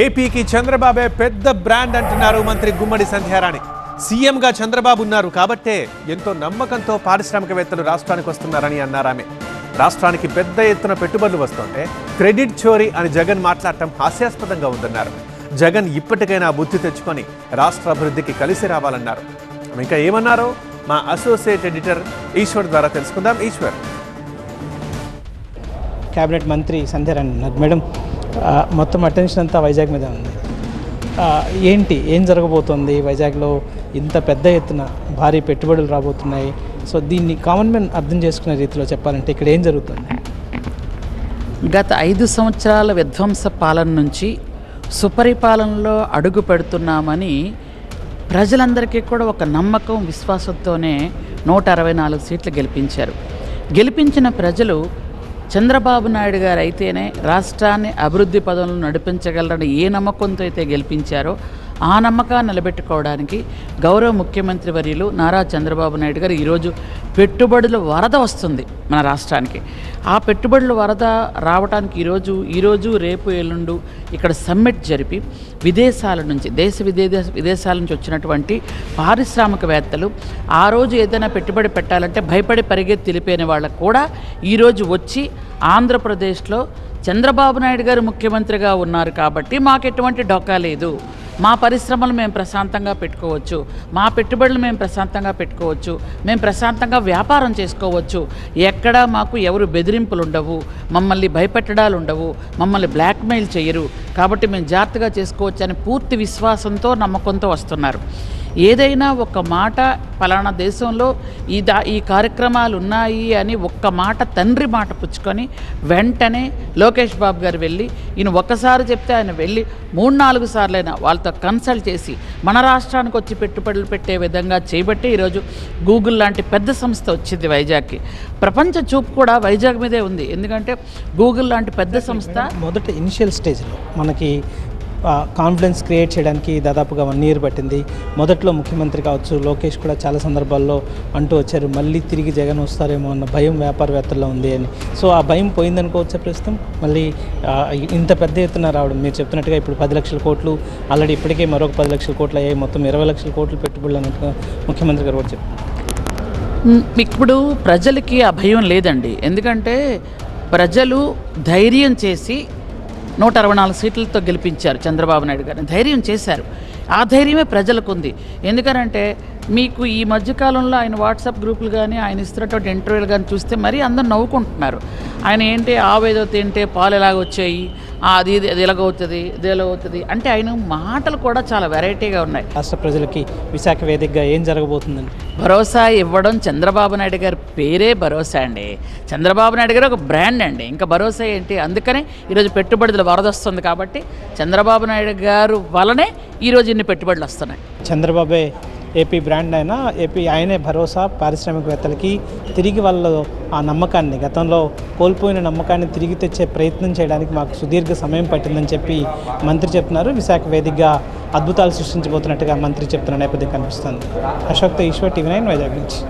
ఏపీకి చంద్రబాబే పెద్ద బ్రాండ్ అంటున్నారు మంత్రి గుమ్మడి సంధ్యారాణి. సీఎంగా చంద్రబాబు ఉన్నారు కాబట్టే ఎంతో నమ్మకంతో పారిశ్రామికవేత్తలు రాష్ట్రానికి వస్తున్నారని అన్నారామె రాష్ట్రానికి పెద్ద ఎత్తున పెట్టుబడులు వస్తుంటే క్రెడిట్ చోరీ అని జగన్ మాట్లాడటం హాస్యాస్పదంగా ఉందన్నారు. జగన్ ఇప్పటికైనా బుద్ధి తెచ్చుకొని రాష్ట్ర అభివృద్ధికి కలిసి రావాలన్నారు. ఇంకా ఏమన్నారో మా అసోసియేట్ ఎడిటర్ ఈశ్వర్ ద్వారా తెలుసుకుందాం. ఈశ్వర్. క్యాబినెట్ మంత్రి సంధ్యారాణి మేడం మొత్తం అటెన్షన్ అంతా వైజాగ్ మీద ఉంది. ఏంటి ఏం జరగబోతోంది? వైజాగ్లో ఇంత పెద్ద ఎత్తున భారీ పెట్టుబడులు రాబోతున్నాయి. సో దీన్ని కామన్ మ్యాన్ అర్థం చేసుకునే రీతిలో చెప్పాలంటే ఇక్కడ ఏం జరుగుతుంది? గత ఐదు సంవత్సరాల విధ్వంస పాలన నుంచి సుపరిపాలనలో అడుగు పెడుతున్నామని ప్రజలందరికీ కూడా ఒక నమ్మకం విశ్వాసంతోనే నూట అరవై నాలుగు సీట్లు గెలిపించారు. గెలిపించిన ప్రజలు చంద్రబాబు నాయుడు గారు అయితేనే రాష్ట్రాన్ని అభివృద్ధి పదంలో నడిపించగలరని ఏ నమ్మకంతో అయితే గెలిపించారో ఆ నమ్మకాన్ని నిలబెట్టుకోవడానికి గౌరవ ముఖ్యమంత్రి వర్యులు నారా చంద్రబాబు నాయుడు గారు ఈరోజు పెట్టుబడుల వరద వస్తుంది మన రాష్ట్రానికి. ఆ పెట్టుబడుల వరద రావడానికి ఈరోజు ఈరోజు రేపు ఎల్లుండు ఇక్కడ సమ్మిట్ జరిపి విదేశాల నుంచి దేశ విదేశ విదేశాల నుంచి వచ్చినటువంటి పారిశ్రామికవేత్తలు ఆ రోజు ఏదైనా పెట్టుబడి పెట్టాలంటే భయపడి పరిగెత్తి తెలిపైన వాళ్ళకు కూడా ఈరోజు వచ్చి ఆంధ్రప్రదేశ్లో చంద్రబాబు నాయుడు గారు ముఖ్యమంత్రిగా ఉన్నారు కాబట్టి మాకు ఎటువంటి డొక్కా లేదు. మా పరిశ్రమలు మేము ప్రశాంతంగా పెట్టుకోవచ్చు. మా పెట్టుబడులు మేము ప్రశాంతంగా పెట్టుకోవచ్చు. మేము ప్రశాంతంగా వ్యాపారం చేసుకోవచ్చు. ఎక్కడా మాకు ఎవరు బెదిరింపులు ఉండవు మమ్మల్ని భయపెట్టడాలు ఉండవు మమ్మల్ని బ్లాక్మెయిల్ చేయరు కాబట్టి మేము జాగ్రత్తగా చేసుకోవచ్చు అని పూర్తి విశ్వాసంతో నమ్మకంతో వస్తున్నారు. ఏదైనా ఒక మాట పలానా దేశంలో ఈ దా ఈ కార్యక్రమాలు ఉన్నాయి అని ఒక్క మాట తండ్రి మాట పుచ్చుకొని వెంటనే లోకేష్ బాబు గారు వెళ్ళి ఈయన ఒక్కసారి చెప్తే ఆయన వెళ్ళి మూడు నాలుగు సార్లైనా వాళ్ళతో కన్సల్ట్ చేసి మన రాష్ట్రానికి వచ్చి పెట్టుబడులు పెట్టే విధంగా చేయబట్టి ఈరోజు గూగుల్ లాంటి పెద్ద సంస్థ వచ్చింది వైజాగ్కి. ప్రపంచ చూపు కూడా వైజాగ్ మీదే ఉంది. ఎందుకంటే గూగుల్ లాంటి పెద్ద సంస్థ మొదట ఇనిషియల్ స్టేజ్లో మనకి కాన్ఫిడెన్స్ క్రియేట్ చేయడానికి దాదాపుగా వన్ ఇయర్ పట్టింది. మొదట్లో ముఖ్యమంత్రి కావచ్చు లోకేష్ కూడా చాలా సందర్భాల్లో అంటూ వచ్చారు మళ్ళీ తిరిగి జగన్ వస్తారేమో అన్న భయం వ్యాపారవేత్తల్లో ఉంది అని. సో ఆ భయం పోయిందనుకోవచ్చా ప్రస్తుతం? మళ్ళీ ఇంత పెద్ద ఎత్తున రావడం మీరు చెప్తున్నట్టుగా ఇప్పుడు పది లక్షల కోట్లు ఆల్రెడీ ఇప్పటికే మరొక పది లక్షల కోట్లు అయ్యాయి మొత్తం ఇరవై లక్షల కోట్లు పెట్టుబడులు అన్నట్టుగా ముఖ్యమంత్రి గారు కూడా చెప్పారు. ఇప్పుడు ప్రజలకి ఆ భయం లేదండి. ఎందుకంటే ప్రజలు ధైర్యం చేసి నూట అరవై నాలుగు సీట్లతో గెలిపించారు చంద్రబాబు నాయుడు గారిని ధైర్యం చేశారు. ఆ ధైర్యమే ప్రజలకు ఉంది ఎందుకనంటే మీకు ఈ మధ్యకాలంలో ఆయన వాట్సాప్ గ్రూపులు కానీ ఆయన ఇస్తున్నటువంటి ఇంటర్వ్యూలు కానీ చూస్తే మరీ అందరు నవ్వుకుంటున్నారు. ఆయన ఏంటి ఆవేదో తింటే పాలు ఎలాగ వచ్చాయి? అది ఇది అది ఎలాగవుతుంది ఇది ఎలాగవుతుంది అంటే ఆయన మాటలు కూడా చాలా వెరైటీగా ఉన్నాయి. రాష్ట్ర ప్రజలకి విశాఖ వేదికగా ఏం జరగబోతుందండి భరోసా ఇవ్వడం చంద్రబాబు నాయుడు గారి పేరే భరోసా అండి. చంద్రబాబు నాయుడు గారు ఒక బ్రాండ్ అండి. ఇంకా భరోసా ఏంటి? అందుకనే ఈరోజు పెట్టుబడులు వరదొస్తుంది కాబట్టి చంద్రబాబు నాయుడు గారు వలనే ఈరోజు ఇన్ని పెట్టుబడులు వస్తున్నాయి? చంద్రబాబే ఏపీ బ్రాండ్ అయినా ఏపీ ఆయనే భరోసా పారిశ్రామికవేత్తలకి తిరిగి వాళ్ళ ఆ నమ్మకాన్ని గతంలో కోల్పోయిన నమ్మకాన్ని తిరిగి తెచ్చే ప్రయత్నం చేయడానికి మాకు సుదీర్ఘ సమయం పట్టిందని చెప్పి మంత్రి చెప్తున్నారు. విశాఖ వేదికగా అద్భుతాలు సృష్టించబోతున్నట్టుగా మంత్రి చెప్తున్న నేపథ్యం కనిపిస్తుంది. అశోక్తో ఈశ్వర్ టీవీ నైన్ వైజాగ్ నుంచి.